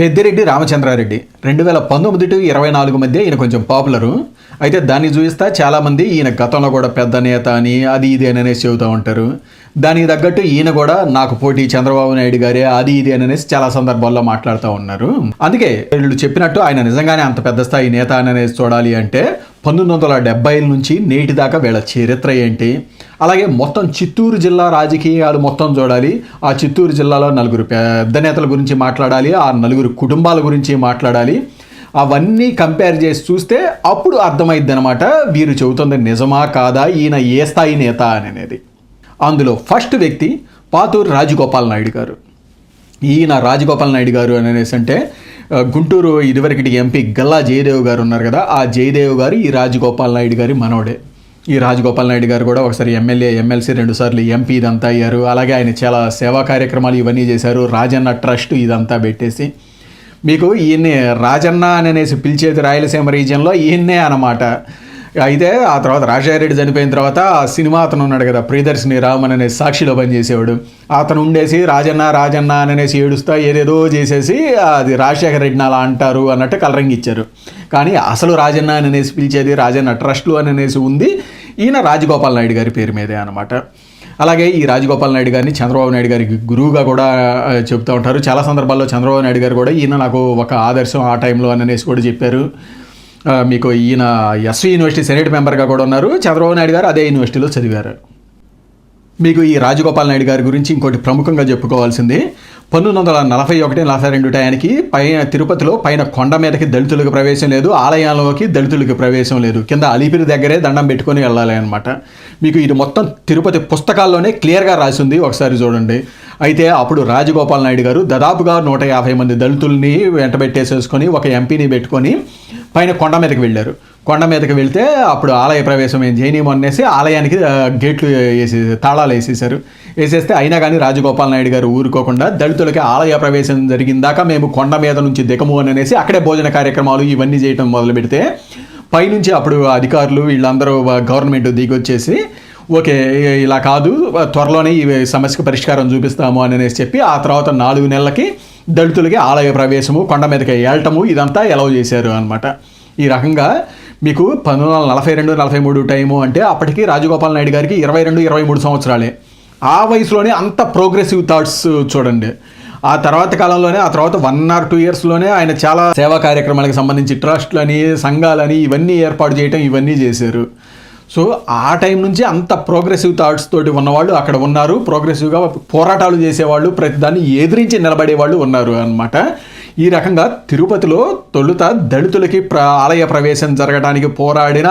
పెద్దిరెడ్డి రామచంద్రారెడ్డి. రెండు వేల పంతొమ్మిది టు ఇరవై నాలుగు మధ్య ఈయన కొంచెం పాపులరు. అయితే దాన్ని చూపిస్తా చాలామంది ఈయన గతంలో కూడా పెద్ద నేత అని అది ఇది అని అనేసి చెబుతూ ఉంటారు. దానికి తగ్గట్టు ఈయన కూడా నాకు పోటీ చంద్రబాబు నాయుడు గారే అది ఇది అని అనేసి చాలా సందర్భాల్లో మాట్లాడుతూ ఉన్నారు. అందుకే వీళ్ళు చెప్పినట్టు ఆయన నిజంగానే అంత పెద్ద స్థాయి నేత అని అనేసి చూడాలి అంటే పంతొమ్మిది వందల డెబ్బైల నుంచి నేటి దాకా వీళ్ళ చరిత్ర ఏంటి? అలాగే మొత్తం చిత్తూరు జిల్లా రాజకీయాలు మొత్తం చూడాలి. ఆ చిత్తూరు జిల్లాలో నలుగురు పెద్ద నేతల గురించి మాట్లాడాలి. ఆ నలుగురు కుటుంబాల గురించి మాట్లాడాలి. అవన్నీ కంపేర్ చేసి చూస్తే అప్పుడు అర్థమైద్ది అనమాట వీరు చెబుతుంది నిజమా కాదా? ఈయన ఏ స్థాయి నేత అని అనేది అందులో ఫస్ట్ వ్యక్తి పాతూరు రాజగోపాల్ నాయుడు గారు. ఈయన రాజగోపాల్ నాయుడు గారు అనేసి అంటే గుంటూరు ఇదివరకటి ఎంపీ గల్లా జయదేవ్ గారు ఉన్నారు కదా ఆ జయదేవ్ గారు ఈ రాజగోపాల్ నాయుడు గారి మనవడే. ఈ రాజగోపాల్ నాయుడు గారు కూడా ఒకసారి ఎమ్మెల్యే ఎమ్మెల్సీ రెండుసార్లు ఎంపీ ఇదంతా అయ్యారు. అలాగే ఆయన చాలా సేవా కార్యక్రమాలు ఇవన్నీ చేశారు. రాజన్న ట్రస్ట్ ఇదంతా పెట్టేసి. మీకు ఈయన్ని రాజన్న అని అనేసి పిలిచేది రాయలసీమ రీజియన్లో ఈయన్నే అనమాట అయితే ఆ తర్వాత రాజారెడ్డి రెడ్డి చనిపోయిన తర్వాత ఆ సినిమా అతను ఉన్నాడు కదా ప్రియదర్శిని రామన్ అనే సాక్షిలో పనిచేసేవాడు. అతను ఉండేసి రాజన్న రాజన్న అని అనేసి ఏడుస్తా ఏదేదో చేసేసి అది రాజశేఖర రెడ్డిని అలా అంటారు అన్నట్టు కలరంగి ఇచ్చారు. కానీ అసలు రాజన్న అని అనేసి పిలిచేది రాజన్న ట్రస్ట్లు అని అనేసి ఉంది. ఈయన రాజగోపాల్ నాయుడు గారి పేరు మీదే అనమాట అలాగే ఈ రాజగోపాల్ నాయుడు గారిని చంద్రబాబు నాయుడు గారికి గురువుగా కూడా చెప్తూ ఉంటారు. చాలా సందర్భాల్లో చంద్రబాబు నాయుడు గారు కూడా ఈయన నాకు ఒక ఆదర్శం ఆ టైంలో అని అనేసి కూడా చెప్పారు. మీకు ఈయన ఎస్వి యూనివర్సిటీ సెనేట్ మెంబర్గా కూడా ఉన్నారు. చంద్రబాబు నాయుడు గారు అదే యూనివర్సిటీలో చదివారు. మీకు ఈ రాజగోపాల్ నాయుడు గారి గురించి ఇంకోటి ప్రముఖంగా చెప్పుకోవాల్సింది పంతొమ్మిది వందల నలభై ఒకటి నలభై రెండు టయానికి పైన తిరుపతిలో పైన కొండ మీదకి దళితులకు ప్రవేశం లేదు ఆలయాల్లోకి దళితులకు ప్రవేశం లేదు. కింద అలిపిరి దగ్గరే దండం పెట్టుకొని వెళ్ళాలి అనమాట మీకు ఇది మొత్తం తిరుపతి పుస్తకాల్లోనే క్లియర్గా రాసి ఉంది ఒకసారి చూడండి. అయితే అప్పుడు రాజగోపాల్ నాయుడు గారు దాదాపుగా నూట యాభై మంది దళితుల్ని వెంటబెట్టేసేసుకొని ఒక ఎంపీని పెట్టుకొని పైన కొండ మీదకి వెళ్ళారు. కొండ మీదకి వెళ్తే అప్పుడు ఆలయ ప్రవేశం ఏం చేయనీయము అనేసి ఆలయానికి గేట్లు వేసి తాళాలు వేసేసారు వేసేస్తే అయినా కానీ రాజగోపాల్ నాయుడు గారు ఊరుకోకుండా దళితులకి ఆలయ ప్రవేశం జరిగిందాక మేము కొండ మీద నుంచి దిగము అని అనేసి అక్కడే భోజన కార్యక్రమాలు ఇవన్నీ చేయటం మొదలు పెడితే పైనుంచి అప్పుడు అధికారులు వీళ్ళందరూ గవర్నమెంట్ దిగొచ్చేసి ఓకే ఇలా కాదు త్వరలోనే ఈ సమస్యకు పరిష్కారం చూపిస్తాము అని అనేసి చెప్పి ఆ తర్వాత నాలుగు నెలలకి దళితులకి ఆలయ ప్రవేశము కొండ మీదకి వెళ్ళటము ఇదంతా ఎలవ్ చేశారు అనమాట ఈ రకంగా మీకు పంతొమ్మిది వందల నలభై రెండు నలభై మూడు టైము అంటే అప్పటికి రాజగోపాల్ నాయుడు గారికి ఇరవై రెండు ఇరవై మూడు సంవత్సరాలే. ఆ వయసులోనే అంత ప్రోగ్రెసివ్ థాట్స్ చూడండి. ఆ తర్వాత కాలంలోనే ఆ తర్వాత వన్ ఆర్ టూ ఇయర్స్లోనే ఆయన చాలా సేవా కార్యక్రమాలకు సంబంధించి ట్రస్ట్లని సంఘాలని ఇవన్నీ ఏర్పాటు చేయటం ఇవన్నీ చేశారు. సో ఆ టైం నుంచి అంత ప్రోగ్రెసివ్ థాట్స్ తోటి ఉన్నవాళ్ళు అక్కడ ఉన్నారు. ప్రోగ్రెసివ్గా పోరాటాలు చేసేవాళ్ళు ప్రతిదాన్ని ఎదిరించి నిలబడేవాళ్ళు ఉన్నారు అన్నమాట. ఈ రకంగా తిరుపతిలో తొలుత దళితులకి ప్ర ఆలయ ప్రవేశం జరగడానికి పోరాడిన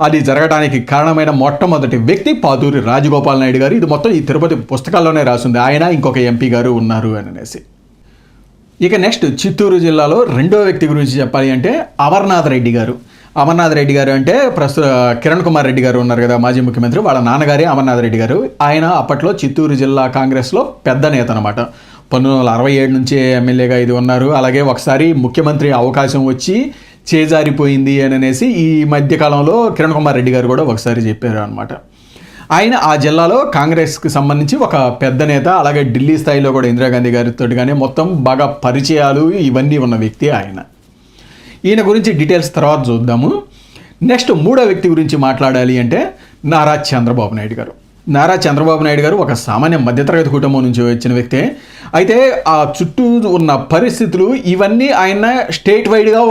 అది జరగడానికి కారణమైన మొట్టమొదటి వ్యక్తి పాతూరి రాజగోపాల్ నాయుడు గారు. ఇది మొత్తం ఈ తిరుపతి పుస్తకాల్లోనే రాసింది. ఆయన ఇంకొక ఎంపీ గారు ఉన్నారు అని అనేసి. ఇక నెక్స్ట్ చిత్తూరు జిల్లాలో రెండో వ్యక్తి గురించి చెప్పాలి అంటే అమర్నాథ్ రెడ్డి గారు. అమర్నాథ్ రెడ్డి గారు అంటే ప్రస్తుత కిరణ్ కుమార్ రెడ్డి గారు ఉన్నారు కదా మాజీ ముఖ్యమంత్రి. వాళ్ళ నాన్నగారే అమర్నాథ్ రెడ్డి గారు. ఆయన అప్పట్లో చిత్తూరు జిల్లా కాంగ్రెస్లో పెద్ద నేత అనమాట పంతొమ్మిది వందల అరవై ఏడు నుంచి ఎమ్మెల్యేగా ఇది ఉన్నారు. అలాగే ఒకసారి ముఖ్యమంత్రి అవకాశం వచ్చి చేజారిపోయింది అని అనేసి ఈ మధ్యకాలంలో కిరణ్ కుమార్ రెడ్డి గారు కూడా ఒకసారి చెప్పారు అనమాట ఆయన ఆ జిల్లాలో కాంగ్రెస్కి సంబంధించి ఒక పెద్ద నేత అలాగే ఢిల్లీ స్థాయిలో కూడా ఇందిరాగాంధీ గారితో కానీ మొత్తం బాగా పరిచయాలు ఇవన్నీ ఉన్న వ్యక్తి ఆయన. ఈయన గురించి డీటెయిల్స్ తర్వాత చూద్దాము. నెక్స్ట్ మూడో వ్యక్తి గురించి మాట్లాడాలి అంటే నారా చంద్రబాబు నాయుడు గారు. నారా చంద్రబాబు నాయుడు గారు ఒక సామాన్య మధ్యతరగతి కుటుంబం నుంచి వచ్చిన వ్యక్తే. అయితే ఆ చుట్టూ ఉన్న పరిస్థితులు ఇవన్నీ ఆయన స్టేట్ వైడ్గా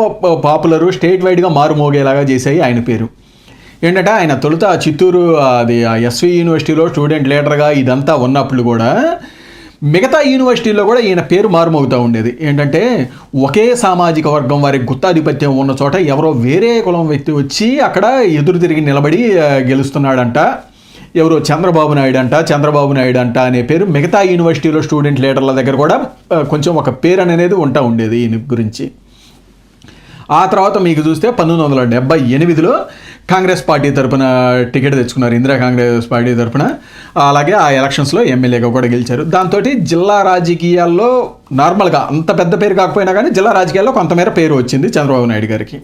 పాపులరు స్టేట్ వైడ్గా మారుమోగేలాగా చేశాయి ఆయన పేరు. ఏంటంటే ఆయన తొలుత చిత్తూరు అది ఎస్వి యూనివర్సిటీలో స్టూడెంట్ లీడర్గా ఇదంతా ఉన్నప్పుడు కూడా మిగతా యూనివర్సిటీల్లో కూడా ఈయన పేరు మారుమోగుతూ ఉండేది. ఏంటంటే ఒకే సామాజిక వర్గం వారి గుత్తాధిపత్యం ఉన్న చోట ఎవరో వేరే కులం వ్యక్తి వచ్చి అక్కడ ఎదురు తిరిగి నిలబడి గెలుస్తున్నాడంట. ఎవరో చంద్రబాబు నాయుడు అంట చంద్రబాబు నాయుడు అంట అనే పేరు మిగతా యూనివర్సిటీలో స్టూడెంట్ లీడర్ల దగ్గర కూడా కొంచెం ఒక పేరు అనేది ఉంటా ఉండేది ఈయన గురించి. ఆ తర్వాత మీకు చూస్తే పంతొమ్మిది వందల డెబ్బై ఎనిమిదిలో కాంగ్రెస్ పార్టీ తరపున టికెట్ తెచ్చుకున్నారు. ఇందిరా కాంగ్రెస్ పార్టీ తరపున. అలాగే ఆ ఎలక్షన్స్లో ఎమ్మెల్యేగా కూడా గెలిచారు. దాంతో జిల్లా రాజకీయాల్లో నార్మల్గా అంత పెద్ద పేరు కాకపోయినా కానీ జిల్లా రాజకీయాల్లో కొంతమేర పేరు వచ్చింది చంద్రబాబు నాయుడు గారికి.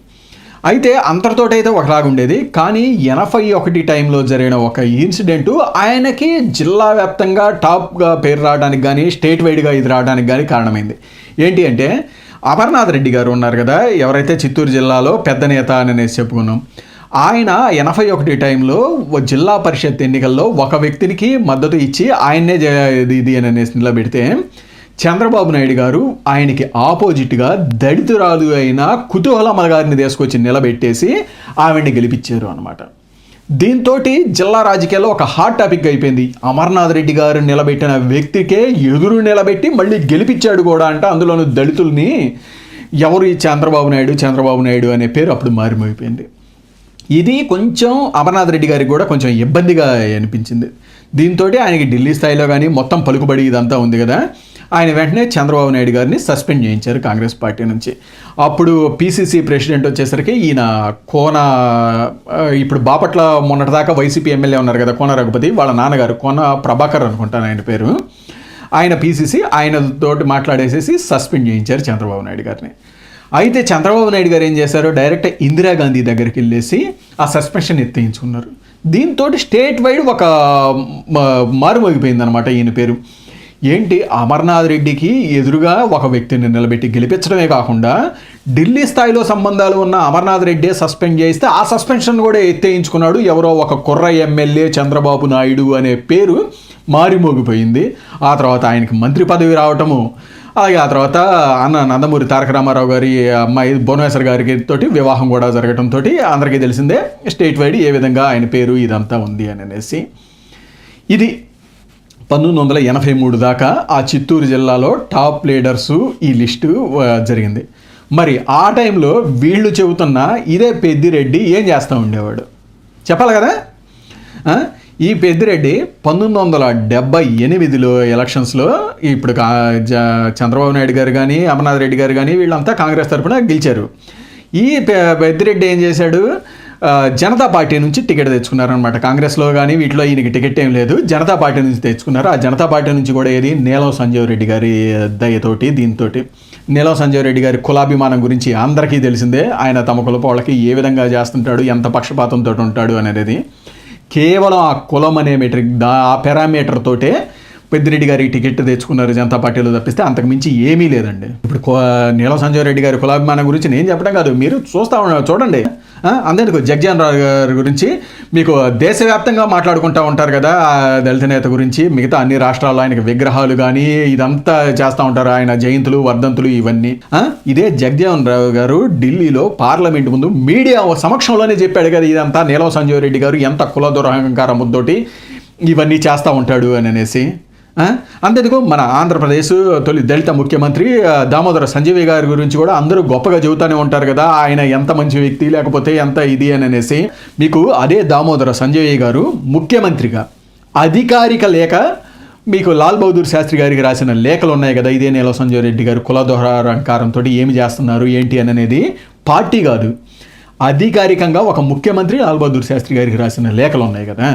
అయితే అంతటితోటైతే ఒకలాగా ఉండేది. కానీ ఎనభై ఒకటి టైంలో జరిగిన ఒక ఇన్సిడెంటు ఆయనకి జిల్లా వ్యాప్తంగా టాప్గా పేరు రావడానికి కానీ స్టేట్ వైడ్గా ఇది రావడానికి కానీ కారణమైంది. ఏంటి అంటే అమర్నాథ్ రెడ్డి గారు ఉన్నారు కదా ఎవరైతే చిత్తూరు జిల్లాలో పెద్ద నేత అని చెప్పుకున్నాం. ఆయన ఎనభై ఒకటి టైంలో ఓ జిల్లా పరిషత్ ఎన్నికల్లో ఒక వ్యక్తికి మద్దతు ఇచ్చి ఆయన్నే జ- ఇది అని అనేసి నిలబెడితే చంద్రబాబు నాయుడు గారు ఆయనకి ఆపోజిట్గా దళితురాలు అయిన కుతూహలమ్మ గారిని తీసుకొచ్చి నిలబెట్టేసి ఆవిడ్ని గెలిపించారు అనమాట దీంతో జిల్లా రాజకీయాల్లో ఒక హాట్ టాపిక్ అయిపోయింది. అమర్నాథ్ రెడ్డి గారు నిలబెట్టిన వ్యక్తికే ఎదురు నిలబెట్టి మళ్ళీ గెలిపించాడు కూడా అంటే. అందులోనూ దళితుల్ని ఎవరు ఈ చంద్రబాబు నాయుడు చంద్రబాబు నాయుడు అనే పేరు అప్పుడు మారిపోయిపోయింది ఇది కొంచెం అమర్నాథ్ రెడ్డి గారికి కూడా కొంచెం ఇబ్బందిగా అనిపించింది. దీంతో ఆయనకి ఢిల్లీ స్థాయిలో కానీ మొత్తం పలుకుబడి ఇదంతా ఉంది కదా. ఆయన వెంటనే చంద్రబాబు నాయుడు గారిని సస్పెండ్ చేయించారు కాంగ్రెస్ పార్టీ నుంచి. అప్పుడు పీసీసీ ప్రెసిడెంట్ వచ్చేసరికి ఈయన కోన ఇప్పుడు బాపట్ల మొన్నటిదాకా వైసీపీ ఎమ్మెల్యే ఉన్నారు కదా కోన రఘుపతి వాళ్ళ నాన్నగారు కోన ప్రభాకర్ అనుకుంటాను ఆయన పేరు. ఆయన పీసీసీ ఆయనతోటి మాట్లాడేసేసి సస్పెండ్ చేయించారు చంద్రబాబు నాయుడు గారిని. అయితే చంద్రబాబు నాయుడు గారు ఏం చేశారు? డైరెక్ట్ ఇందిరాగాంధీ దగ్గరికి వెళ్ళేసి ఆ సస్పెన్షన్ ఎత్తేయించుకున్నారు. దీంతో స్టేట్ వైడ్ ఒక మారుమోగిపోయింది అనమాట ఈయన పేరు. ఏంటి? అమర్నాథ్ రెడ్డికి ఎదురుగా ఒక వ్యక్తిని నిలబెట్టి గెలిపించడమే కాకుండా ఢిల్లీ స్థాయిలో సంబంధాలు ఉన్న అమర్నాథ్ రెడ్డి సస్పెండ్ చేస్తే ఆ సస్పెన్షన్ కూడా ఎత్తేయించుకున్నాడు ఎవరో ఒక కుర్ర ఎమ్మెల్యే చంద్రబాబు నాయుడు అనే పేరు మారిమోగిపోయింది. ఆ తర్వాత ఆయనకి మంత్రి పదవి రావటము అలాగే ఆ తర్వాత అన్న నందమూరి తారక రామారావు గారి అమ్మాయి భువనేశ్వర్ గారికి తోటి వివాహం కూడా జరగటంతో అందరికీ తెలిసిందే స్టేట్ వైడ్ ఏ విధంగా ఆయన పేరు ఇదంతా ఉంది అని అనేసి. ఇది పంతొమ్మిది వందల ఎనభై మూడు దాకా ఆ చిత్తూరు జిల్లాలో టాప్ లీడర్సు ఈ లిస్టు జరిగింది. మరి ఆ టైంలో వీళ్ళు చెబుతున్న ఇదే పెద్దిరెడ్డి ఏం చేస్తూ ఉండేవాడు? చెప్పాలి కదా? ఈ పెద్దిరెడ్డి పంతొమ్మిది వందల డెబ్బై ఎనిమిదిలో ఎలక్షన్స్లో ఇప్పుడు జ- చంద్రబాబు నాయుడు గారు కానీ అమర్నాథ్ రెడ్డి గారు కానీ వీళ్ళంతా కాంగ్రెస్ తరఫున గెలిచారు. ఈ పెద్దిరెడ్డి ఏం చేశాడు? జనతా పార్టీ నుంచి టికెట్ తెచ్చుకున్నారనమాట కాంగ్రెస్లో కానీ వీటిలో ఈయనకి టికెట్ ఏం లేదు. జనతా పార్టీ నుంచి తెచ్చుకున్నారు. ఆ జనతా పార్టీ నుంచి కూడా ఏది? నీలం సంజీవ్ రెడ్డి గారి దయతోటి దీంతో నీలం సంజయ్ రెడ్డి గారి కులాభిమానం గురించి అందరికీ తెలిసిందే. ఆయన తమ కులపోళ్ళకి వాళ్ళకి ఏ విధంగా చేస్తుంటాడు? ఎంత పక్షపాతంతో ఉంటాడు అనేది. కేవలం ఆ కులం అనే మెట్రిక్ దా ఆ పారామీటర్ తోటే పెద్దిరెడ్డి గారికి టికెట్ తెచ్చుకున్నారు జనతా పార్టీలో తప్పిస్తే అంతకు మించి ఏమీ లేదండి. ఇప్పుడు కో- నీలం సంజయ్ రెడ్డి గారి కులాభిమానం గురించి నేను చెప్పడం కాదు మీరు చూస్తా ఉన్నారు చూడండి. అందరికీ అందుకు జగ్జాన్ రావు గారి గురించి మీకు దేశవ్యాప్తంగా మాట్లాడుకుంటూ ఉంటారు కదా దళిత నేత గురించి. మిగతా అన్ని రాష్ట్రాల్లో ఆయనకి విగ్రహాలు కానీ ఇదంతా చేస్తూ ఉంటారు ఆయన జయంతులు వర్ధంతులు ఇవన్నీ. ఇదే జగ్జీవన్ రావు గారు ఢిల్లీలో పార్లమెంట్ ముందు మీడియా సమక్షంలోనే చెప్పాడు కదా ఇదంతా. నీలం సంజయ్ రెడ్డి గారు ఎంత కుల దురహంకారం ముద్దోటి ఇవన్నీ చేస్తూ ఉంటాడు అని అనేసి. అంతేందుకు మన ఆంధ్రప్రదేశ్ తొలి దళిత ముఖ్యమంత్రి దామోదర సంజీవి గారి గురించి కూడా అందరూ గొప్పగా చెబుతూనే ఉంటారు కదా ఆయన ఎంత మంచి వ్యక్తి లేకపోతే ఎంత ఇది అని అనేసి. మీకు అదే దామోదర సంజయ్ గారు ముఖ్యమంత్రిగా అధికారిక లేఖ మీకు లాల్ బహదూర్ శాస్త్రి గారికి రాసిన లేఖలు ఉన్నాయి కదా ఇదే నేల సంజయ్ రెడ్డి గారు కులదోహరంకారంతో ఏమి చేస్తున్నారు ఏంటి అని అనేది పార్టీ కాదు. అధికారికంగా ఒక ముఖ్యమంత్రి లాల్ బహదూర్ శాస్త్రి గారికి రాసిన లేఖలు ఉన్నాయి కదా.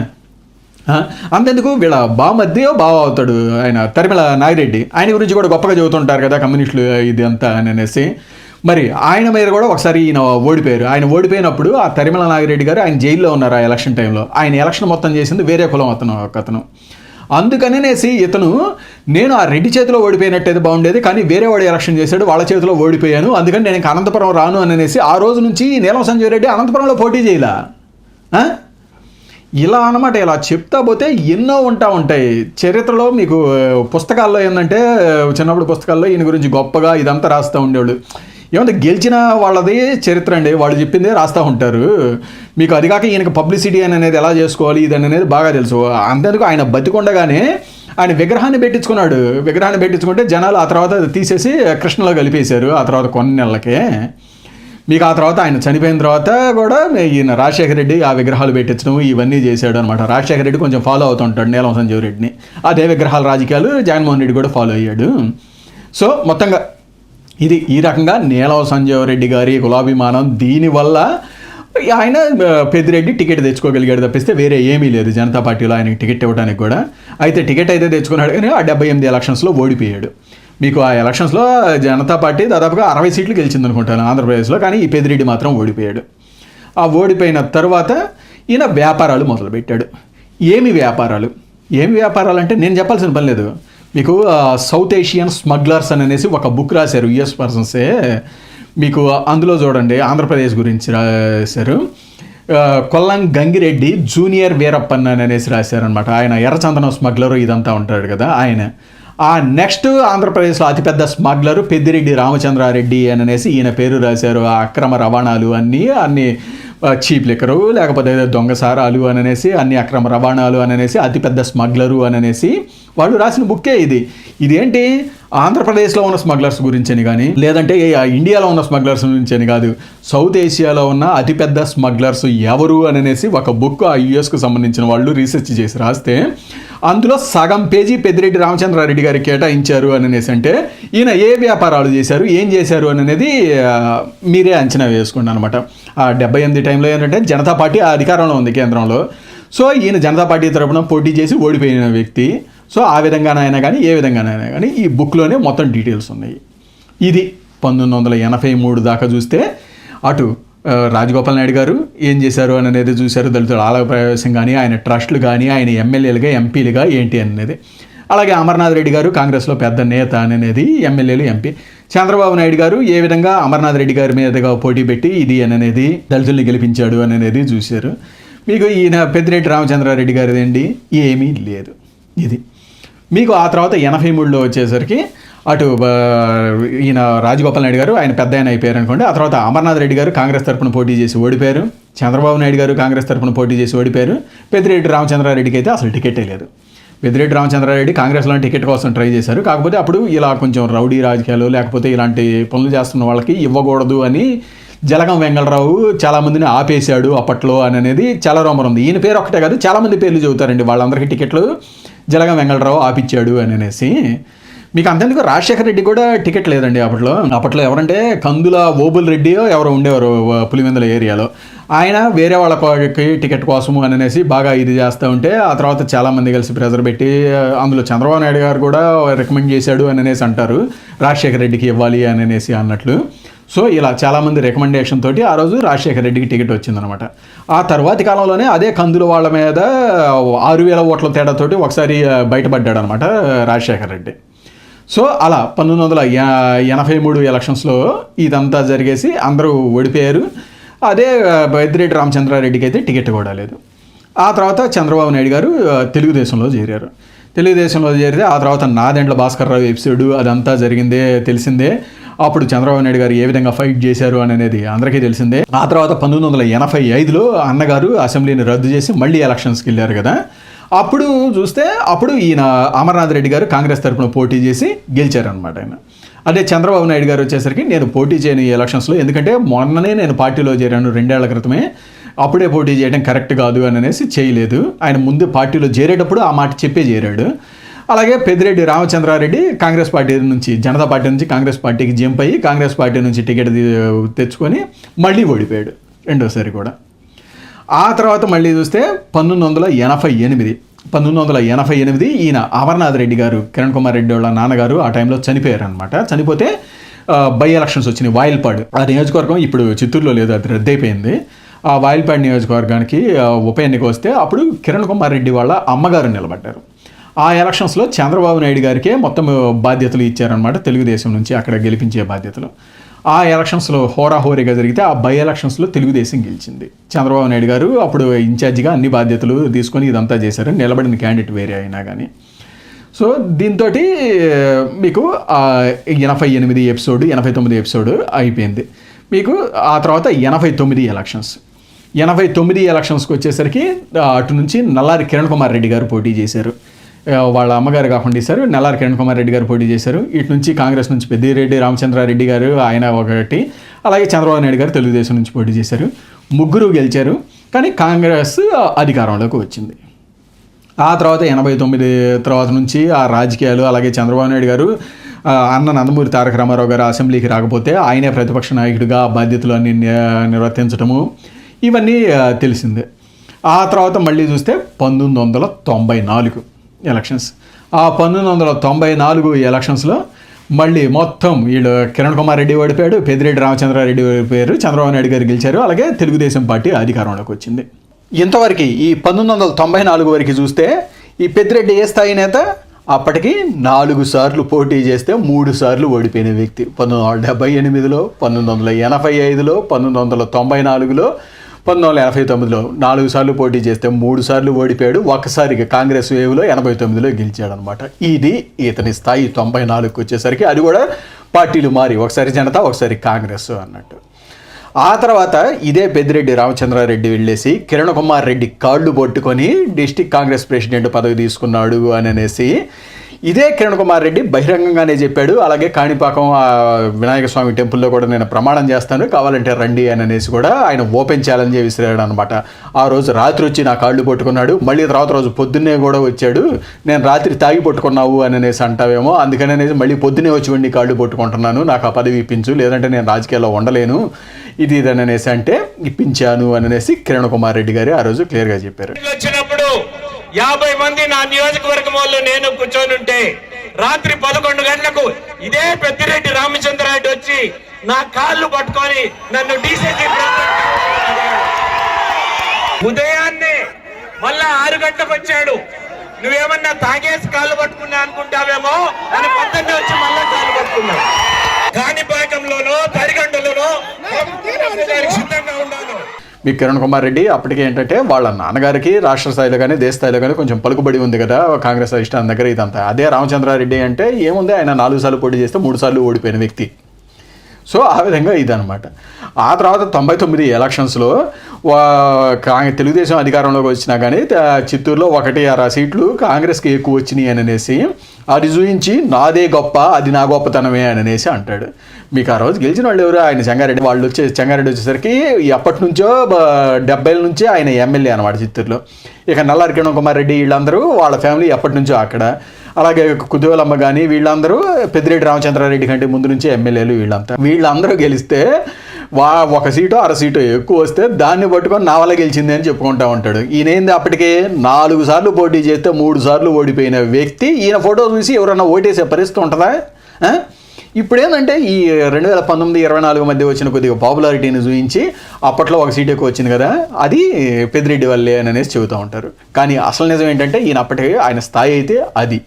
అంతెందుకు? వీళ్ళ బామద్దియో బావ అవుతాడు ఆయన తరిమల నాగిరెడ్డి. ఆయన గురించి కూడా గొప్పగా చెబుతుంటారు కదా కమ్యూనిస్టులు ఇది అంతా అని అనేసి. మరి ఆయన మీద కూడా ఒకసారి ఈయన ఓడిపోయారు. ఆయన ఓడిపోయినప్పుడు ఆ తరిమల నాగిరెడ్డి గారు ఆయన జైల్లో ఉన్నారు ఆ ఎలక్షన్ టైంలో. ఆయన ఎలక్షన్ మొత్తం చేసింది వేరే కులం అతను ఒక అతను. అందుకనేసి ఇతను నేను ఆ రెడ్డి చేతిలో ఓడిపోయినట్టయితే బాగుండేది కానీ వేరే వాడు ఎలక్షన్ చేశాడు వాళ్ళ చేతిలో ఓడిపోయాను అందుకని నేను అనంతపురం రాను అని అనేసి ఆ రోజు నుంచి నీలం సంజయ్ రెడ్డి అనంతపురంలో పోటీ చేయలా. ఇలా అన్నమాట ఇలా చెప్తా పోతే ఎన్నో ఉంటా ఉంటాయి. చరిత్రలో మీకు పుస్తకాల్లో ఏంటంటే చిన్నప్పుడు పుస్తకాల్లో ఈయన గురించి గొప్పగా ఇదంతా రాస్తూ ఉండేవాళ్ళు. ఏమంటే గెలిచిన వాళ్ళది చరిత్ర అండి. వాళ్ళు చెప్పిందే రాస్తూ ఉంటారు. మీకు అది కాక ఈయనకి పబ్లిసిటీ అని అనేది ఎలా చేసుకోవాలి ఇది అనేది బాగా తెలుసు. అంతేందుకు ఆయన బతికొండగానే ఆయన విగ్రహాన్ని పెట్టించుకున్నాడు. విగ్రహాన్ని పెట్టించుకుంటే జనాలు ఆ తర్వాత అది తీసేసి కృష్ణలో కలిపేశారు ఆ తర్వాత కొన్ని నెలలకే మీకు ఆ తర్వాత ఆయన చనిపోయిన తర్వాత కూడా ఈయన రాజశేఖర రెడ్డి ఆ విగ్రహాలు పెట్టించడం ఇవన్నీ చేశాడు అనమాట రాజశేఖర రెడ్డి కొంచెం ఫాలో అవుతుంటాడు నీలం సంజీవ్ రెడ్డిని. అదే విగ్రహాల రాజకీయాలు జగన్మోహన్ రెడ్డి కూడా ఫాలో అయ్యాడు. సో మొత్తంగా ఇది ఈ రకంగా నీలం సంజీవ్ రెడ్డి గారి కులాభిమానం. దీనివల్ల ఆయన పెద్దిరెడ్డి టికెట్ తెచ్చుకోగలిగాడు తప్పిస్తే వేరే ఏమీ లేదు జనతా పార్టీలో ఆయనకి టికెట్ ఇవ్వడానికి కూడా. అయితే టికెట్ అయితే తెచ్చుకున్నాడు కానీ ఆ డెబ్బై ఎనిమిది ఎలక్షన్స్లో ఓడిపోయాడు. మీకు ఆ ఎలక్షన్స్లో జనతా పార్టీ దాదాపుగా అరవై సీట్లు గెలిచింది అనుకుంటాను ఆంధ్రప్రదేశ్లో కానీ ఈ పెద్దిరెడ్డి మాత్రం ఓడిపోయాడు. ఆ ఓడిపోయిన తర్వాత ఈయన వ్యాపారాలు మొదలుపెట్టాడు. ఏమి వ్యాపారాలు? ఏమి వ్యాపారాలు అంటే నేను చెప్పాల్సిన పని లేదు. మీకు సౌత్ ఏషియన్ స్మగ్లర్స్ అని అనేసి ఒక బుక్ రాశారు యుఎస్ పర్సన్సే మీకు అందులో చూడండి ఆంధ్రప్రదేశ్ గురించి రాశారు. కొల్లం గంగిరెడ్డి జూనియర్ వీరప్పన్ అని అనేసి రాశారనమాట ఆయన ఎర్రచందనం స్మగ్లరు ఇదంతా ఉంటాడు కదా ఆయన. ఆ నెక్స్ట్ ఆంధ్రప్రదేశ్లో అతిపెద్ద స్మగ్లరు పెద్దిరెడ్డి రామచంద్రారెడ్డి అని అనేసి ఈయన పేరు రాశారు. ఆ అక్రమ రవాణాలు అన్నీ అన్ని చీప్ లిక్కరు లేకపోతే దొంగసారాలు అని అనేసి అన్ని అక్రమ రవాణాలు అని అనేసి అతిపెద్ద స్మగ్లరు అని అనేసి వాళ్ళు రాసిన బుక్కే ఇది. ఇదేంటి? ఆంధ్రప్రదేశ్లో ఉన్న స్మగ్లర్స్ గురించి అని కానీ లేదంటే ఆ ఇండియాలో ఉన్న స్మగ్లర్స్ గురించి అని కాదు. సౌత్ ఏషియాలో ఉన్న అతిపెద్ద స్మగ్లర్స్ ఎవరు అని అనేసి ఒక బుక్ ఆ యుఎస్కు సంబంధించిన వాళ్ళు రీసెర్చ్ చేసి రాస్తే అందులో సగం పేజీ పెద్దిరెడ్డి రామచంద్రారెడ్డి గారికి కేటాయించారు అని అనేసి అంటే ఈయన ఏ వ్యాపారాలు చేశారు ఏం చేశారు అని అనేది మీరే అంచనా వేసుకోండి అనమాట. ఆ డెబ్బై ఎనిమిది టైంలో ఏంటంటే జనతా పార్టీ ఆ అధికారంలో ఉంది కేంద్రంలో. సో ఈయన జనతా పార్టీ తరపున పోటీ చేసి ఓడిపోయిన వ్యక్తి సో ఆ విధంగానైనా కానీ ఏ విధంగానైనా కానీ ఈ బుక్లోనే మొత్తం డీటెయిల్స్ ఉన్నాయి. ఇది పంతొమ్మిది వందల ఎనభై మూడు దాకా చూస్తే అటు రాజగోపాల్ నాయుడు గారు ఏం చేశారు అని అనేది చూశారు. దళితుల ఆలయ ప్రవేశం కానీ ఆయన ట్రస్టులు కానీ ఆయన ఎమ్మెల్యేలుగా ఎంపీలుగా ఏంటి అనేది. అలాగే అమర్నాథ్ రెడ్డి గారు కాంగ్రెస్లో పెద్ద నేత అనేది ఎమ్మెల్యేలు ఎంపీ. చంద్రబాబు నాయుడు గారు ఏ విధంగా అమర్నాథ్ రెడ్డి గారి మీదగా పోటీ పెట్టి ఇది అనేది దళితుల్ని గెలిపించాడు అనేది చూశారు. మీకు ఈయన పెద్దిరెడ్డి రామచంద్రారెడ్డి గారిది ఏంటి ఏమీ లేదు. ఇది. మీకు ఆ తర్వాత ఎనభై మూడులో వచ్చేసరికి అటు ఈయన రాజగోపాల్ నాయుడు గారు ఆయన పెద్ద ఆయన అయిపోయారు అనుకోండి. ఆ తర్వాత అమర్నాథ్ రెడ్డి గారు కాంగ్రెస్ తరపున పోటీ చేసి ఓడిపోయారు. చంద్రబాబు నాయుడు గారు కాంగ్రెస్ తరపున పోటీ చేసి ఓడిపోయారు. పెద్దిరెడ్డి రామచంద్రారెడ్డికి అయితే అసలు టికెటే లేదు. పెద్దిరెడ్డి రామచంద్రారెడ్డి కాంగ్రెస్లో టికెట్ కోసం ట్రై చేశారు. కాకపోతే అప్పుడు ఇలా కొంచెం రౌడీ రాజకీయాలు లేకపోతే ఇలాంటి పనులు చేస్తున్న వాళ్ళకి ఇవ్వకూడదు అని జలగం వెంగళరావు చాలామందిని ఆపేశాడు అప్పట్లో అని అనేది చాలా రూమర్ ఉంది. ఈయన పేరు ఒకటే కాదు చాలా మంది పేర్లు చెబుతారండి. వాళ్ళందరికీ టికెట్లు జలగం వెంగళరావు ఆపిచ్చాడు అని అనేసి. మీకు అంతేందుకు? రాజశేఖర రెడ్డి కూడా టికెట్ లేదండి అప్పట్లో. అప్పట్లో ఎవరంటే కందుల ఓబుల్ రెడ్డియో ఎవరో ఉండేవారు పులివెందుల ఏరియాలో. ఆయన వేరే వాళ్ళకి టికెట్ కోసము అని అనేసి బాగా ఇది చేస్తూ ఉంటే ఆ తర్వాత చాలామంది కలిసి ప్రెజర్ పెట్టి అందులో చంద్రబాబు నాయుడు గారు కూడా రికమెండ్ చేశాడు అని అనేసి అంటారు. రాజశేఖర రెడ్డికి ఇవ్వాలి అని అనేసి అన్నట్లు. సో ఇలా చాలామంది రికమెండేషన్ తోటి ఆ రోజు రాజశేఖర రెడ్డికి టికెట్ వచ్చిందనమాట ఆ తర్వాతి కాలంలోనే అదే కందుల వాళ్ళ మీద ఆరు వేల ఓట్ల తేడాతోటి ఒకసారి బయటపడ్డాడనమాట బయటపడ్డాడు అనమాట రాజశేఖర రెడ్డి. సో అలా పంతొమ్మిది వందల ఎనభై మూడు ఎలక్షన్స్లో ఇదంతా జరిగేసి అందరూ ఓడిపోయారు. అదే ఆ, రామచంద్రారెడ్డికి అయితే టికెట్ కూడా లేదు. ఆ తర్వాత చంద్రబాబు నాయుడు గారు తెలుగుదేశంలో చేరారు. తెలుగుదేశంలో చేరితే ఆ తర్వాత నాదెండ్ల భాస్కర్ రావు ఎపిసోడ్ అదంతా జరిగిందే తెలిసిందే. అప్పుడు చంద్రబాబు నాయుడు గారు ఏ విధంగా ఫైట్ చేశారు అని అనేది అందరికీ తెలిసిందే. ఆ తర్వాత పంతొమ్మిది వందల ఎనభై ఐదులో అన్నగారు అసెంబ్లీని రద్దు చేసి మళ్ళీ ఎలక్షన్స్కి వెళ్ళారు కదా. అప్పుడు చూస్తే అప్పుడు ఈయన అమర్నాథ్ రెడ్డి గారు కాంగ్రెస్ తరపున పోటీ చేసి గెలిచారనమాట ఆయన. అదే చంద్రబాబు నాయుడు గారు వచ్చేసరికి నేను పోటీ చేయను ఈ ఎలక్షన్స్లో ఎందుకంటే మొన్ననే నేను పార్టీలో చేరాను రెండేళ్ళ క్రితమే. అప్పుడే పోటీ చేయడం కరెక్ట్ కాదు అని అనేసి చేయలేదు. ఆయన ముందు పార్టీలో చేరేటప్పుడు ఆ మాట చెప్పే చేరాడు. అలాగే పెద్దిరెడ్డి రామచంద్రారెడ్డి కాంగ్రెస్ పార్టీ నుంచి జనతా పార్టీ నుంచి కాంగ్రెస్ పార్టీకి జంప్ అయ్యి కాంగ్రెస్ పార్టీ నుంచి టికెట్ తెచ్చుకొని మళ్ళీ ఓడిపోయాడు రెండోసారి కూడా. ఆ తర్వాత మళ్ళీ చూస్తే పంతొమ్మిది వందల ఎనభై ఎనిమిది పంతొమ్మిది వందల ఎనభై ఎనిమిది ఈయన అమర్నాథ్ రెడ్డి గారు కిరణ్ కుమార్ రెడ్డి వాళ్ళ నాన్నగారు ఆ టైంలో చనిపోయారు అనమాట చనిపోతే బై ఎలక్షన్స్ వచ్చినాయి. వాయిల్పాడు ఆ నియోజకవర్గం ఇప్పుడు చిత్తూరులో లేదు అది రద్దయిపోయింది ఆ వాయిల్పాడు నియోజకవర్గానికి ఉప ఎన్నిక వస్తే అప్పుడు కిరణ్ కుమార్ రెడ్డి వాళ్ళ అమ్మగారు నిలబడ్డారు. ఆ ఎలక్షన్స్లో చంద్రబాబు నాయుడు గారికే మొత్తం బాధ్యతలు ఇచ్చారనమాట తెలుగుదేశం నుంచి అక్కడ గెలిపించే బాధ్యతలు. ఆ ఎలక్షన్స్లో హోరాహోరీగా జరిగితే ఆ బై ఎలక్షన్స్లో తెలుగుదేశం గెలిచింది. చంద్రబాబు నాయుడు గారు అప్పుడు ఇన్ఛార్జిగా అన్ని బాధ్యతలు తీసుకొని ఇదంతా చేశారు నిలబడిన క్యాండిడేట్ వేరే అయినా కానీ సో దీంతో మీకు ఎనభై ఎనిమిది ఎపిసోడ్ ఎనభై తొమ్మిది ఎపిసోడ్ అయిపోయింది. మీకు ఆ తర్వాత ఎనభై తొమ్మిది ఎలక్షన్స్ ఎనభై తొమ్మిది ఎలక్షన్స్కి వచ్చేసరికి అటు నుంచి నల్లారి కిరణ్ కుమార్ రెడ్డి గారు పోటీ చేశారు. వాళ్ళ అమ్మగారు కాకుండా ఇస్తారు నల్లారి కిరణ్ కుమార్ రెడ్డి గారు పోటీ చేశారు. ఇటు నుంచి కాంగ్రెస్ నుంచి పెద్దిరెడ్డి రామచంద్రారెడ్డి గారు ఆయన ఒకటి. అలాగే చంద్రబాబు నాయుడు గారు తెలుగుదేశం నుంచి పోటీ చేశారు. ముగ్గురు గెలిచారు. కానీ కాంగ్రెస్ అధికారంలోకి వచ్చింది. ఆ తర్వాత ఎనభై తొమ్మిది తర్వాత నుంచి ఆ రాజకీయాలు అలాగే చంద్రబాబు నాయుడు గారు అన్న నందమూరి తారక రామారావు గారు అసెంబ్లీకి రాకపోతే ఆయనే ప్రతిపక్ష నాయకుడిగా బాధ్యతలు అన్ని నిర్వర్తించడము ఇవన్నీ తెలిసిందే. ఆ తర్వాత మళ్ళీ చూస్తే పంతొమ్మిది వందల తొంభై నాలుగు. ఎలక్షన్స్. ఆ పంతొమ్మిది వందల తొంభై నాలుగు ఎలక్షన్స్లో మళ్ళీ మొత్తం వీళ్ళు కిరణ్ కుమార్ రెడ్డి ఓడిపోయాడు పెద్దిరెడ్డి రామచంద్రారెడ్డి ఓడిపోయారు చంద్రబాబు నాయుడు గారు గెలిచారు అలాగే తెలుగుదేశం పార్టీ అధికారంలోకి వచ్చింది. ఇంతవరకు ఈ పంతొమ్మిది వందల తొంభై నాలుగు వరకు చూస్తే ఈ పెద్దిరెడ్డి ఏ స్థాయి నేత? అప్పటికి నాలుగు సార్లు పోటీ చేస్తే మూడు సార్లు ఓడిపోయిన వ్యక్తి. పంతొమ్మిది వందల డెబ్బై ఎనిమిదిలో పంతొమ్మిది వందల ఎనభై ఐదులో పంతొమ్మిది వందల తొంభై నాలుగులో పంతొమ్మిది వందల ఎనభై తొమ్మిదిలో నాలుగు సార్లు పోటీ చేస్తే మూడు సార్లు ఓడిపోయాడు. ఒక్కసారిగా కాంగ్రెస్ వేవ్లో ఎనభై తొమ్మిదిలో గెలిచాడు అనమాట ఇది ఇతని స్థాయి తొంభై నాలుగుకి వచ్చేసరికి అది కూడా పార్టీలు మారి ఒకసారి జనతా ఒకసారి కాంగ్రెస్ అన్నట్టు. ఆ తర్వాత ఇదే పెద్దిరెడ్డి రామచంద్రారెడ్డి వెళ్ళేసి కిరణ్ కుమార్ రెడ్డి కాళ్ళు పట్టుకొని డిస్టిక్ కాంగ్రెస్ ప్రెసిడెంట్ పదవి తీసుకున్నాడు అని అనేసి ఇదే కిరణ్ కుమార్ రెడ్డి బహిరంగంగానే చెప్పాడు. అలాగే కాణిపాకం వినాయక స్వామి టెంపుల్లో కూడా నేను ప్రమాణం చేస్తాను. కావాలంటే రండి అని అనేసి కూడా ఆయన ఓపెన్ ఛాలెంజ్ విసిరాడు అనమాట ఆ రోజు రాత్రి వచ్చి నా కాళ్ళు పట్టుకున్నాడు. మళ్ళీ తర్వాత రోజు పొద్దున్నే కూడా వచ్చాడు. నేను రాత్రి తాగి పట్టుకున్నావు అని అనేసి అంటావేమో. అందుకని అనేసి మళ్ళీ పొద్దున్నే వచ్చి వండి కాళ్ళు పట్టుకుంటున్నాను. నాకు ఆ పదవి ఇప్పించు. లేదంటే నేను రాజకీయాల్లో ఉండలేను. ఇది ఇది అని అనేసి అంటే ఇప్పించాను అని అనేసి కిరణ్ కుమార్ రెడ్డి గారు ఆ రోజు క్లియర్గా చెప్పారు. యాభై మంది నా నియోజకవర్గం వాళ్ళు నేను కూర్చొని ఉంటే రాత్రి పదకొండు గంటలకు ఇదే పెద్దిరెడ్డి రామచంద్రారెడ్డి వచ్చి నా కాళ్ళు పట్టుకొని నన్ను డీసీసీ ఉదయాన్నే మళ్ళా ఆరు గంటలకు వచ్చాడు. నువ్వేమన్నా తాగేసి కాళ్ళు పట్టుకున్నా అనుకుంటావేమో అని పొద్దున్నే వచ్చి మళ్ళా కాళ్ళు పట్టుకున్నావు కాణిపాకంలోనో తరిగండులోనో సిద్ధంగా ఉన్నాను. మీ కిరణ్ కుమార్ రెడ్డి అప్పటికే ఏంటంటే వాళ్ళ నాన్నగారికి రాష్ట్ర స్థాయిలో కానీ దేశ స్థాయిలో కానీ కొంచెం పలుకుబడి ఉంది కదా కాంగ్రెస్ అధిష్టానం దగ్గర ఇదంతా. అదే రామచంద్రారెడ్డి అంటే ఏముంది? ఆయన నాలుగు సార్లు పోటీ చేస్తే మూడు సార్లు ఓడిపోయిన వ్యక్తి. సో ఆ విధంగా ఇదనమాట ఆ తర్వాత తొంభై తొమ్మిది ఎలక్షన్స్లో వా- తెలుగుదేశం అధికారంలోకి వచ్చినా కానీ చిత్తూరులో ఒకటి అర సీట్లు కాంగ్రెస్కి ఎక్కువ వచ్చినాయి అని అనేసి అది చూపించి నాదే గొప్ప అది నా గొప్పతనమే అని అనేసి అంటాడు. మీకు ఆ రోజు గెలిచిన వాళ్ళు ఎవరు? ఆయన చెంగారెడ్డి. వాళ్ళు వచ్చే చెంగారెడ్డి వచ్చేసరికి ఎప్పటి నుంచో డెబ్బైల నుంచే ఆయన ఎమ్మెల్యే అనమాట చిత్తూరులో. ఇక నల్లారి కిరణ్ కుమార్ రెడ్డి వీళ్ళందరూ వాళ్ళ ఫ్యామిలీ ఎప్పటి నుంచో అక్కడ. అలాగే కుతూహలమ్మ కానీ వీళ్ళందరూ పెద్దిరెడ్డి రామచంద్రారెడ్డి కంటే ముందు నుంచి ఎమ్మెల్యేలు వీళ్ళంతా. వీళ్ళందరూ గెలిస్తే వా ఒక సీటు అర సీటు ఎక్కువ వస్తే దాన్ని పట్టుకొని నా వల్ల గెలిచింది అని చెప్పుకుంటా ఉంటాడు. ఈయనేంది అప్పటికే నాలుగు సార్లు పోటీ చేస్తే మూడు సార్లు ఓడిపోయిన వ్యక్తి. ఈయన ఫోటో చూసి ఎవరన్నా ఓటేసే పరిస్థితి ఉంటుందా? ఇప్పుడేందంటే ఇప్పుడు ఏంటంటే ఈ రెండు వేల పంతొమ్మిది ఇరవై నాలుగు మధ్య వచ్చిన కొద్దిగా పాపులారిటీని చూపించి అప్పట్లో ఒక సీట్ ఎక్కువ వచ్చింది కదా అది పెద్దిరెడ్డి వల్లే అని అనేసి చెబుతూ ఉంటారు. కానీ అసలు నిజం ఏంటంటే ఈయన అప్పటికే ఆయన స్థాయి అయితే అది.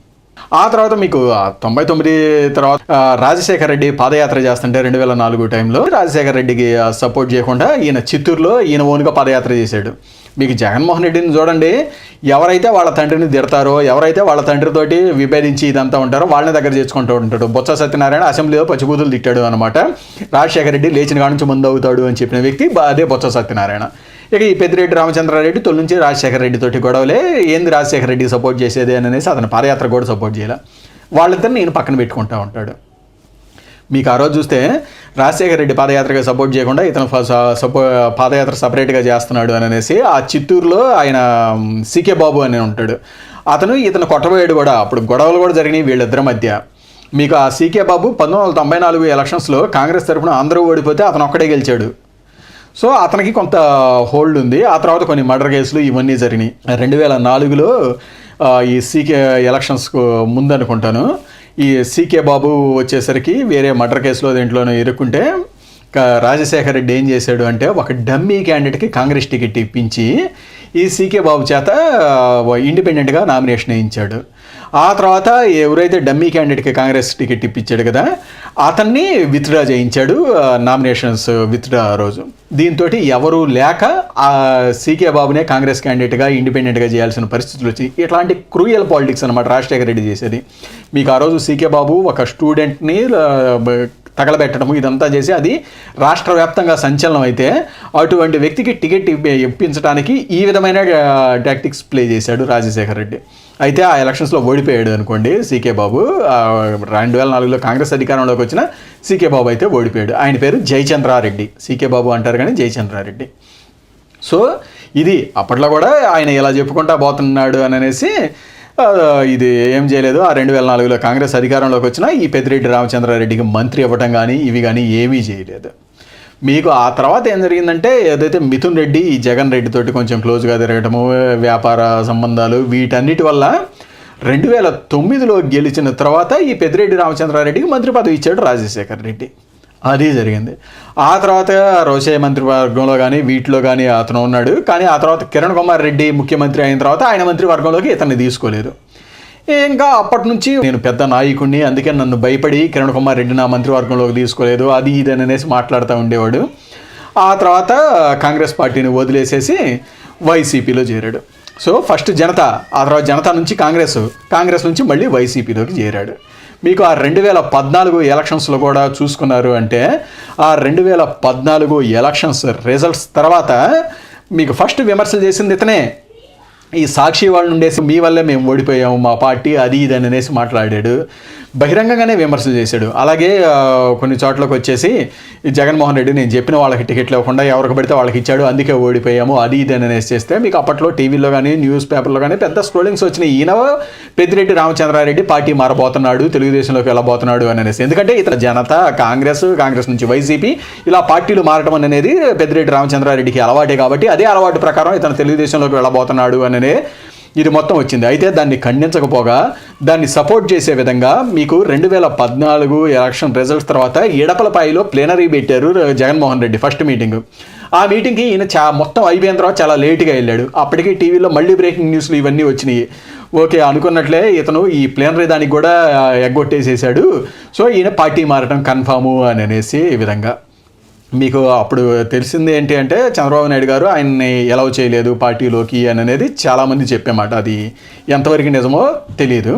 ఆ తర్వాత మీకు తొంభై తొమ్మిది తర్వాత రాజశేఖర రెడ్డి పాదయాత్ర చేస్తుంటే రెండు వేల నాలుగు టైంలో రాజశేఖర రెడ్డికి సపోర్ట్ చేయకుండా ఈయన చిత్తూరులో ఈయన ఓన్గా పాదయాత్ర చేశాడు. మీకు జగన్మోహన్ రెడ్డిని చూడండి ఎవరైతే వాళ్ళ తండ్రిని తిడతారో ఎవరైతే వాళ్ళ తండ్రితోటి విభేదించి ఇదంతా ఉంటారో వాళ్ళని దగ్గర చేసుకుంటూ ఉంటాడు. బొత్స సత్యనారాయణ అసెంబ్లీలో పచ్చిబూతులు తిట్టాడు అనమాట. రాజశేఖర రెడ్డి లేచిన కాడ నుంచి ముందు అవుతాడు అని చెప్పిన వ్యక్తి అదే బొత్స సత్యనారాయణ. ఇక ఈ పెద్దిరెడ్డి రామచంద్రారెడ్డి తొలి నుంచి రాజశేఖర రెడ్డి తోటి గొడవలే. ఏంది రాజశేఖర రెడ్డికి సపోర్ట్ చేసేది అని అనేసి అతను పాదయాత్ర కూడా సపోర్ట్ చేయాలి. వాళ్ళిద్దరిని నేను పక్కన పెట్టుకుంటా ఉంటాడు. మీకు ఆ రోజు చూస్తే రాజశేఖర రెడ్డి పాదయాత్రగా సపోర్ట్ చేయకుండా ఇతను సపో పాదయాత్ర సపరేట్గా చేస్తున్నాడు అని అనేసి ఆ చిత్తూరులో ఆయన సీకే బాబు అని ఉంటాడు. అతను ఇతను కొట్టబోయాడు కూడా. అప్పుడు గొడవలు కూడా జరిగినాయి వీళ్ళిద్దరి మధ్య. మీకు ఆ సీకే బాబు పంతొమ్మిది వందల తొంభై నాలుగు ఎలక్షన్స్లో కాంగ్రెస్ తరఫున అందరూ ఓడిపోతే అతను ఒక్కడే గెలిచాడు. సో అతనికి కొంత హోల్డ్ ఉంది. ఆ తర్వాత కొన్ని మర్డర్ కేసులు ఇవన్నీ జరిగినాయి. రెండు వేల నాలుగులో ఈ సీకే ఎలక్షన్స్కు ముందనుకుంటాను. ఈ సీకే బాబు వచ్చేసరికి వేరే మర్డర్ కేసులో దేంట్లోనూ ఇరుక్కుంటే రాజశేఖర రెడ్డి ఏం చేశాడు అంటే ఒక డమ్మీ క్యాండిడేట్కి కాంగ్రెస్ టికెట్ ఇప్పించి ఈ సీకే బాబు చేత ఇండిపెండెంట్గా నామినేషన్ వేయించాడు. ఆ తర్వాత ఎవరైతే డమ్మీ క్యాండిడేట్కి కాంగ్రెస్ టికెట్ ఇప్పించాడు కదా అతన్ని విత్డ్రా చేయించాడు నామినేషన్స్ విత్డ్రా రోజు. దీంతో ఎవరు లేక ఆ సీకే బాబునే కాంగ్రెస్ క్యాండిడేట్గా ఇండిపెండెంట్గా చేయాల్సిన పరిస్థితులు వచ్చి ఇట్లాంటి క్రూయల్ పాలిటిక్స్ అనమాట రాజశేఖర రెడ్డి చేసేది. మీకు ఆ రోజు సీకే బాబు ఒక స్టూడెంట్ని తగలబెట్టడం ఇదంతా చేసి అది రాష్ట్ర వ్యాప్తంగా సంచలనం అయితే అటువంటి వ్యక్తికి టికెట్ ఇప్పి- ఇప్పించడానికి ఈ విధమైన టాక్టిక్స్ ప్లే చేశాడు రాజశేఖర రెడ్డి. అయితే ఆ ఎలక్షన్స్లో ఓడిపోయాడు అనుకోండి సీకే బాబు. రెండు వేల నాలుగులో కాంగ్రెస్ అధికారంలోకి వచ్చిన సీకే బాబు అయితే ఓడిపోయాడు. ఆయన పేరు జయచంద్రారెడ్డి. సీకే బాబు అంటారు కానీ జయచంద్రారెడ్డి. సో ఇది అప్పట్లో కూడా ఆయన ఇలా చెప్పుకుంటా పోతున్నాడు అని అనేసి ఇది ఏం చేయలేదు. ఆ రెండు వేల నాలుగులో కాంగ్రెస్ అధికారంలోకి వచ్చిన ఈ పెద్దిరెడ్డి రామచంద్రారెడ్డికి మంత్రి ఇవ్వటం కానీ ఇవి కానీ ఏమీ చేయలేదు. మీకు ఆ తర్వాత ఏం జరిగిందంటే ఏదైతే మిథున్ రెడ్డి ఈ జగన్ రెడ్డి తోటి కొంచెం క్లోజ్గా తిరగటము వ్యాపార సంబంధాలు వీటన్నిటి వల్ల రెండు వేల తొమ్మిదిలో గెలిచిన తర్వాత ఈ పెద్దిరెడ్డి రామచంద్రారెడ్డికి మంత్రి పదవి ఇచ్చాడు రాజశేఖర్ రెడ్డి. అది జరిగింది. ఆ తర్వాత రోషయ్య మంత్రివర్గంలో కానీ వీటిలో కానీ అతను ఉన్నాడు. కానీ ఆ తర్వాత కిరణ్ కుమార్ రెడ్డి ముఖ్యమంత్రి అయిన తర్వాత ఆయన మంత్రివర్గంలోకి ఇతన్ని తీసుకోలేదు. ఇంకా అప్పటి నుంచి నేను పెద్ద నాయకుడిని అందుకే నన్ను భయపడి కిరణ్ కుమార్ రెడ్డి నా మంత్రివర్గంలోకి తీసుకోలేదు అది ఇది అనేసి మాట్లాడుతూ ఉండేవాడు. ఆ తర్వాత కాంగ్రెస్ పార్టీని వదిలేసేసి వైసీపీలో చేరాడు. సో ఫస్ట్ జనతా ఆ తర్వాత జనతా నుంచి కాంగ్రెస్ కాంగ్రెస్ నుంచి మళ్ళీ వైసీపీలోకి చేరాడు. మీకు ఆ రెండు వేల పద్నాలుగు ఎలక్షన్స్లో కూడా చూసుకున్నారు అంటే ఆ రెండు వేల పద్నాలుగు ఎలక్షన్స్ రిజల్ట్స్ తర్వాత మీకు ఫస్ట్ విమర్శలు చేసింది ఇతనే. ఈ సాక్షి వాళ్ళు ఉండేసి మీ వల్లే మేము ఓడిపోయాము మా పార్టీ అది ఇది అని అనేసి మాట్లాడాడు. బహిరంగంగానే విమర్శలు చేశాడు. అలాగే కొన్ని చోట్లకు వచ్చేసి జగన్మోహన్ రెడ్డి నేను చెప్పిన వాళ్ళకి టికెట్లు ఇవ్వకుండా ఎవరికి పడితే వాళ్ళకి ఇచ్చాడు అందుకే ఓడిపోయాము అది ఇది అని అనేసి చేస్తే మీకు అప్పట్లో టీవీలో కానీ న్యూస్ పేపర్లో కానీ పెద్ద స్క్రోలింగ్స్ వచ్చినాయి. ఈయన పెద్దిరెడ్డి రామచంద్రారెడ్డి పార్టీ మారబోతున్నాడు తెలుగుదేశంలోకి వెళ్ళబోతున్నాడు అని అనేసి. ఎందుకంటే ఇతర జనత కాంగ్రెస్ కాంగ్రెస్ నుంచి వైసీపీ ఇలా పార్టీలు మారటం అనేది పెద్దిరెడ్డి రామచంద్రారెడ్డికి అలవాటే కాబట్టి అదే అలవాటు ప్రకారం ఇతను తెలుగుదేశంలోకి వెళ్ళబోతున్నాడు అనే ఇది మొత్తం వచ్చింది. అయితే దాన్ని ఖండించకపోగా దాన్ని సపోర్ట్ చేసే విధంగా మీకు రెండు వేల పద్నాలుగు ఎలక్షన్ రిజల్ట్స్ తర్వాత ఎడపలపాయిలో ప్లేనరీ పెట్టారు జగన్మోహన్ రెడ్డి ఫస్ట్ మీటింగ్ ఆ మీటింగ్కి ఈయన చా మొత్తం అయిపోయిన తర్వాత చాలా లేట్గా వెళ్ళాడు. అప్పటికి టీవీలో మళ్ళీ బ్రేకింగ్ న్యూస్లు ఇవన్నీ వచ్చినాయి. ఓకే అనుకున్నట్లే ఇతను ఈ ప్లేనరీ దానికి కూడా ఎగ్గొట్టేసేసాడు. సో ఈయన పార్టీ మారటం కన్ఫాము అని అనేసి ఈ విధంగా. మీకు అప్పుడు తెలిసింది ఏంటి అంటే చంద్రబాబు నాయుడు గారు ఆయన్ని ఎలా చేయలేదు పార్టీలోకి అని అనేది చాలామంది చెప్పేమాట. అది ఎంతవరకు నిజమో తెలియదు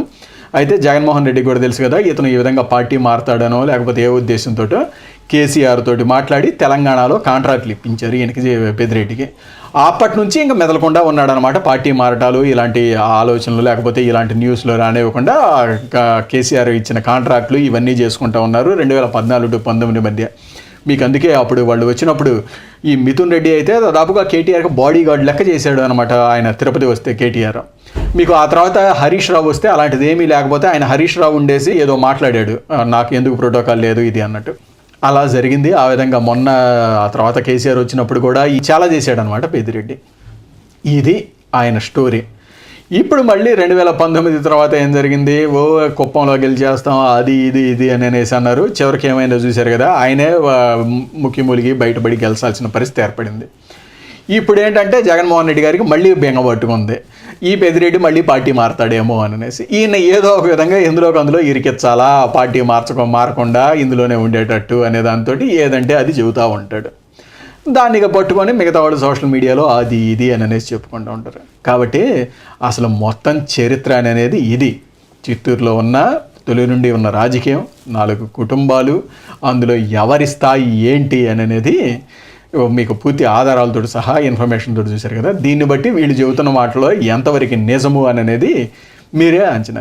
అయితే జగన్మోహన్ రెడ్డి కూడా తెలుసు కదా ఇతను ఈ విధంగా పార్టీ మారుతాడనో లేకపోతే ఏ ఉద్దేశంతో కేసీఆర్ తోటి మాట్లాడి తెలంగాణలో కాంట్రాక్ట్లు ఇప్పించారు ఈయనకి పెద్దిరెడ్డికి. అప్పటి నుంచి ఇంకా మెదలకుండా ఉన్నాడనమాట పార్టీ మారటాలు ఇలాంటి ఆలోచనలు లేకపోతే ఇలాంటి న్యూస్లో రానివ్వకుండా కేసీఆర్ ఇచ్చిన కాంట్రాక్ట్లు ఇవన్నీ చేసుకుంటూ ఉన్నారు. రెండు వేల పద్నాలుగు టు పంతొమ్మిది మధ్య. మీకు అందుకే అప్పుడు వాళ్ళు వచ్చినప్పుడు ఈ మిథున్ రెడ్డి అయితే దాదాపుగా కేటీఆర్కి బాడీ గార్డ్ లెక్క చేశాడు అనమాట ఆయన తిరుపతి వస్తే కేటీఆర్. మీకు ఆ తర్వాత హరీష్ రావు వస్తే అలాంటిది ఏమీ లేకపోతే ఆయన హరీష్ రావు ఉండేసి ఏదో మాట్లాడాడు నాకు ఎందుకు ప్రోటోకాల్ లేదు ఇది అన్నట్టు. అలా జరిగింది. ఆ విధంగా మొన్న ఆ తర్వాత కేసీఆర్ వచ్చినప్పుడు కూడా ఈ చాలా చేశాడనమాట పెద్దిరెడ్డి. ఇది ఆయన స్టోరీ ఇప్పుడు మళ్ళీ రెండు వేల పంతొమ్మిది తర్వాత ఏం జరిగింది? ఓ కుప్పంలో గెలిచేస్తాం అది ఇది ఇది అని అనేసి అన్నారు. చివరికి ఏమైందో చూశారు కదా ఆయనే ఆ, మూలిగి బయటపడి గెలిచాల్సిన పరిస్థితి ఏర్పడింది. ఇప్పుడు ఏంటంటే జగన్మోహన్ రెడ్డి గారికి మళ్ళీ బెంగ పట్టుకుంది. ఈ పెదిరెడ్డి మళ్ళీ పార్టీ మారతాడేమో అని అనేసి. ఈయన ఏదో ఒక విధంగా ఇందులోకి అందులో ఇరికిచ్చాలా పార్టీ మార్చక మారకుండా ఇందులోనే ఉండేటట్టు అనే దాంతో ఏదంటే అది చెబుతూ ఉంటాడు. దాన్ని పట్టుకొని మిగతా వాళ్ళు సోషల్ మీడియాలో అది ఇది అని అనేసి చెప్పుకుంటూ ఉంటారు. కాబట్టి అసలు మొత్తం చరిత్ర అనేది ఇది. చిత్తూరులో ఉన్న తొలి నుండి ఉన్న రాజకీయం నాలుగు కుటుంబాలు అందులో ఎవరి స్థాయి ఏంటి అని అనేది మీకు పూర్తి ఆధారాలతో సహా ఇన్ఫర్మేషన్తో చూశారు కదా. దీన్ని బట్టి వీళ్ళు చెబుతున్న మాటలో ఎంతవరకు నిజము అని అనేది మీరే అంచనా